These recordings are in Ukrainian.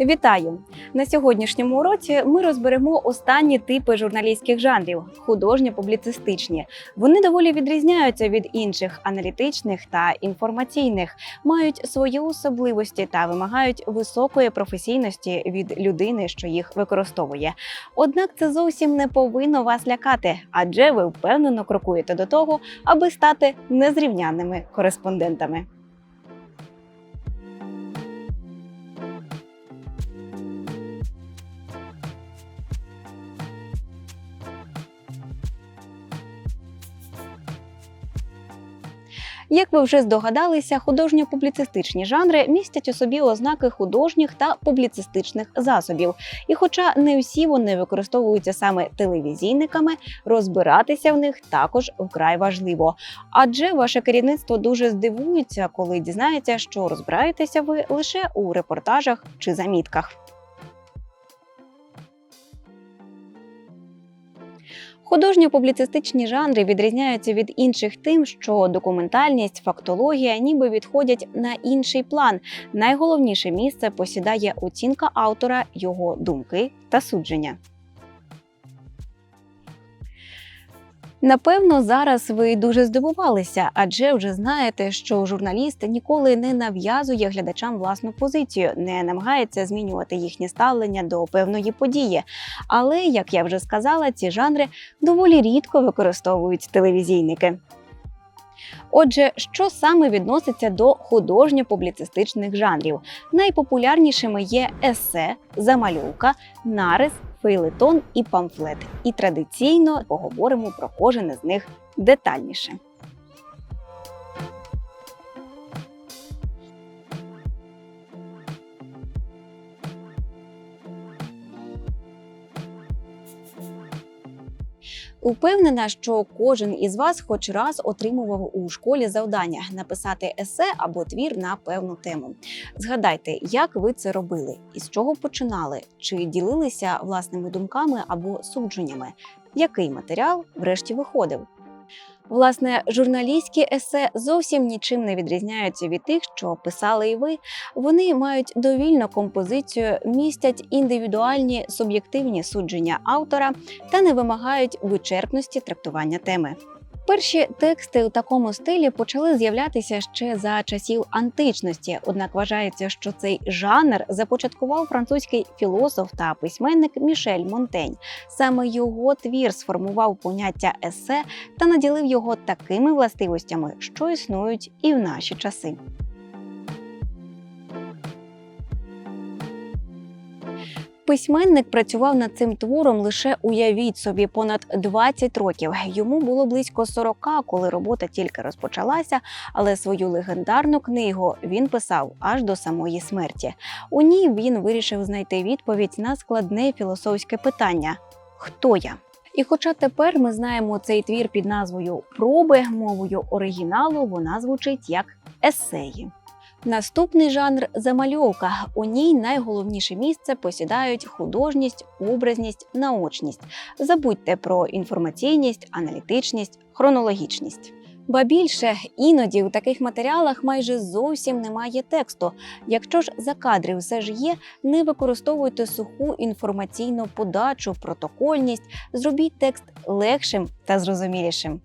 Вітаю! На сьогоднішньому уроці ми розберемо останні типи журналістських жанрів художньо-публіцистичні. Вони доволі відрізняються від інших аналітичних та інформаційних, мають свої особливості та вимагають високої професійності від людини, що їх використовує. Однак це зовсім не повинно вас лякати, адже ви впевнено крокуєте до того, аби стати незрівнянними кореспондентами. Як ви вже здогадалися, художньо-публіцистичні жанри містять у собі ознаки художніх та публіцистичних засобів. І, хоча не всі вони використовуються саме телевізійниками, розбиратися в них також вкрай важливо. Адже ваше керівництво дуже здивується, коли дізнається, що розбираєтеся ви лише у репортажах чи замітках. Художньо-публіцистичні жанри відрізняються від інших тим, що документальність, фактологія ніби відходять на інший план. Найголовніше місце посідає оцінка автора, його думки та судження. Напевно, зараз ви дуже здивувалися, адже вже знаєте, що журналіст ніколи не нав'язує глядачам власну позицію, не намагається змінювати їхнє ставлення до певної події. Але, як я вже сказала, ці жанри доволі рідко використовують телевізійники. Отже, що саме відноситься до художньо-публіцистичних жанрів? Найпопулярнішими є есе, замальовка, нарис, фейлетон і памфлет. І традиційно поговоримо про кожен із них детальніше. Упевнена, що кожен із вас хоч раз отримував у школі завдання написати есе або твір на певну тему. Згадайте, як ви це робили, із чого починали, чи ділилися власними думками або судженнями, який матеріал врешті виходив. Власне, журналістські есе зовсім нічим не відрізняються від тих, що писали і ви. Вони мають довільну композицію, містять індивідуальні суб'єктивні судження автора та не вимагають вичерпності трактування теми. Перші тексти у такому стилі почали з'являтися ще за часів античності. Однак вважається, що цей жанр започаткував французький філософ та письменник Мішель Монтень. Саме його твір сформував поняття есе та наділив його такими властивостями, що існують і в наші часи. Письменник працював над цим твором лише уявіть собі понад 20 років. Йому було близько 40, коли робота тільки розпочалася, але свою легендарну книгу він писав аж до самої смерті. У ній він вирішив знайти відповідь на складне філософське питання: хто я? І хоча тепер ми знаємо цей твір під назвою Проби мовою оригіналу, вона звучить як есеї. Наступний жанр замальовка. У ній найголовніше місце посідають художність, образність, наочність. Забудьте про інформаційність, аналітичність, хронологічність. Ба більше іноді у таких матеріалах майже зовсім немає тексту. Якщо ж за кадри все ж є, не використовуйте суху інформаційну подачу, протокольність, зробіть текст легшим та зрозумілішим.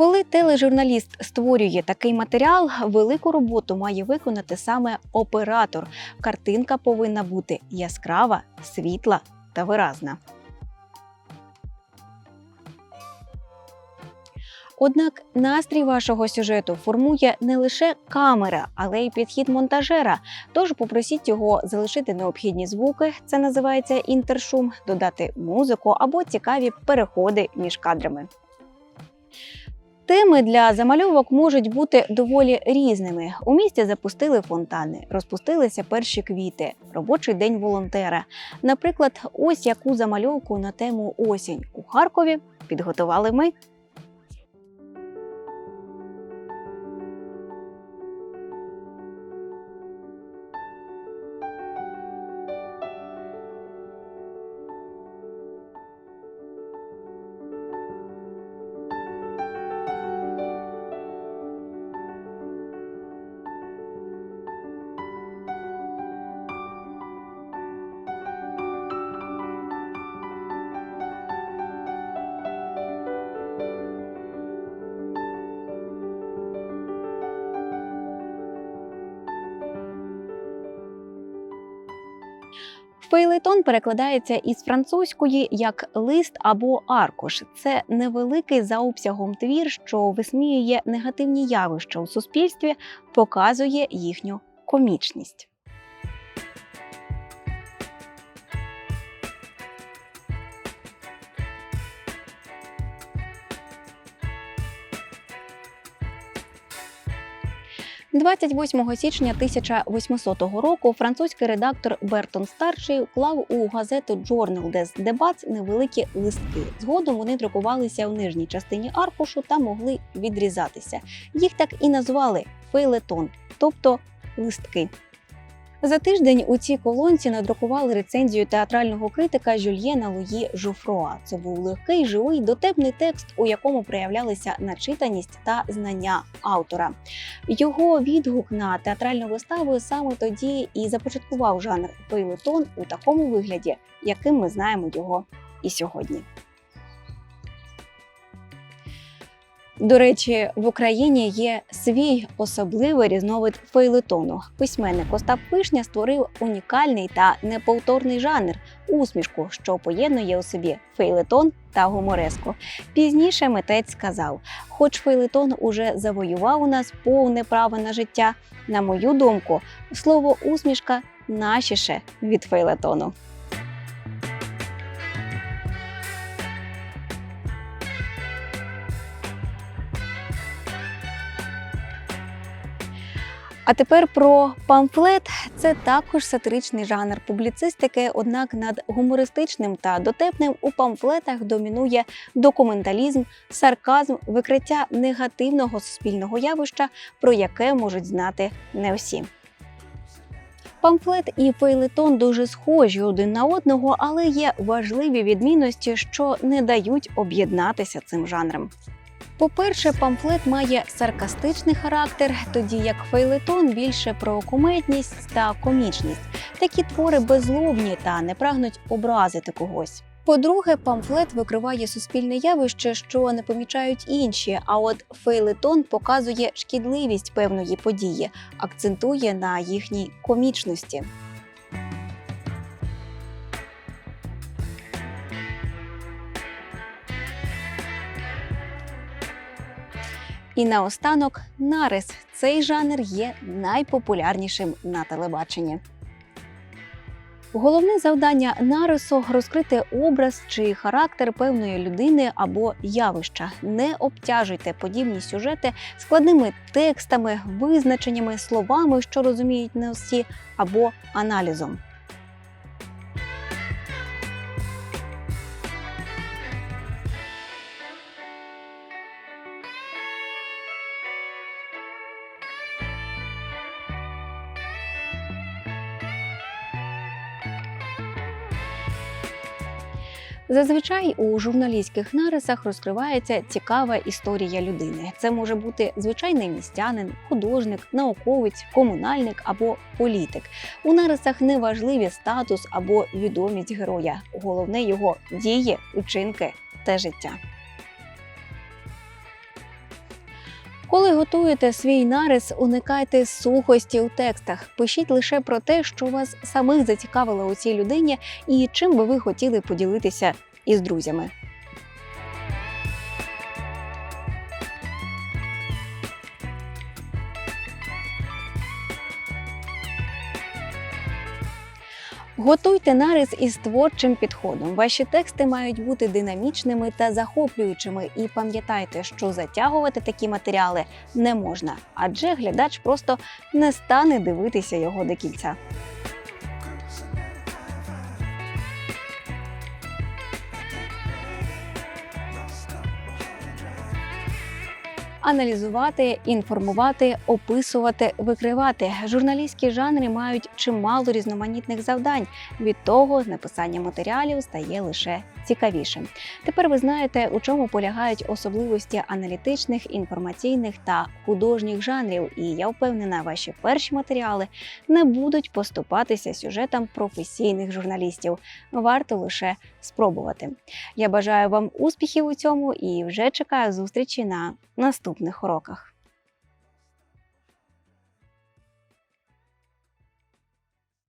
Коли тележурналіст створює такий матеріал, велику роботу має виконати саме оператор. Картинка повинна бути яскрава, світла та виразна. Однак настрій вашого сюжету формує не лише камера, але й підхід монтажера. Тож попросіть його залишити необхідні звуки, це називається інтершум, додати музику або цікаві переходи між кадрами. Теми для замальовок можуть бути доволі різними. У місті запустили фонтани, розпустилися перші квіти, робочий день волонтера. Наприклад, ось яку замальовку на тему осінь у Харкові підготували ми. Фейлетон перекладається із французької як лист або аркуш. Це невеликий за обсягом твір, що висміює негативні явища у суспільстві, показує їхню комічність. – 28 січня 1800 року французький редактор Бертон Старший вклав у газету Journal des Debats невеликі листки. Згодом вони друкувалися в нижній частині аркушу та могли відрізатися. Їх так і назвали фейлетон, тобто листки. За тиждень у цій колонці надрукували рецензію театрального критика Жюльєна Луї Жуфроа. Це був легкий, живий, дотепний текст, у якому проявлялися начитаність та знання автора. Його відгук на театральну виставу саме тоді і започаткував жанр фейлетон у такому вигляді, яким ми знаємо його і сьогодні. До речі, в Україні є свій особливий різновид фейлетону. Письменник Остап Вишня створив унікальний та неповторний жанр усмішку, що поєднує у собі фейлетон та гумореску. Пізніше митець сказав: хоч фейлетон уже завоював у нас повне право на життя, на мою думку, слово усмішка нашіше від фейлетону. А тепер про памфлет. Це також сатиричний жанр публіцистики, однак над гумористичним та дотепним у памфлетах домінує документалізм, сарказм, викриття негативного суспільного явища, про яке можуть знати не всі. Памфлет і фейлетон дуже схожі один на одного, але є важливі відмінності, що не дають об'єднатися цим жанром. По-перше, памфлет має саркастичний характер, тоді як фейлетон більше про кумедність та комічність. Такі твори беззлобні та не прагнуть образити когось. По-друге, памфлет викриває суспільне явище, що не помічають інші. А от фейлетон показує шкідливість певної події, акцентує на їхній комічності. І наостанок нарис. Цей жанр є найпопулярнішим на телебаченні. Головне завдання нарису розкрити образ чи характер певної людини або явища. Не обтяжуйте подібні сюжети складними текстами, визначеннями, словами, що розуміють не всі, або аналізом. Зазвичай у журналістських нарисах розкривається цікава історія людини. Це може бути звичайний містянин, художник, науковець, комунальник або політик. У нарисах не важливі статус або відомість героя. Головне його дії, учинки та життя. Коли готуєте свій нарис, уникайте сухості у текстах. Пишіть лише про те, що вас самих зацікавило у цій людині, і чим би ви хотіли поділитися із друзями. Готуйте нарис із творчим підходом. Ваші тексти мають бути динамічними та захоплюючими. І пам'ятайте, що затягувати такі матеріали не можна, адже глядач просто не стане дивитися його до кінця. Аналізувати, інформувати, описувати, викривати. Журналістські жанри мають чимало різноманітних завдань. Від того написання матеріалів стає лише цікавішим. Тепер ви знаєте, у чому полягають особливості аналітичних, інформаційних та художніх жанрів. І я впевнена, ваші перші матеріали не будуть поступатися сюжетам професійних журналістів. Варто лише спробувати. Я бажаю вам успіхів у цьому і вже чекаю зустрічі на наступних уроках.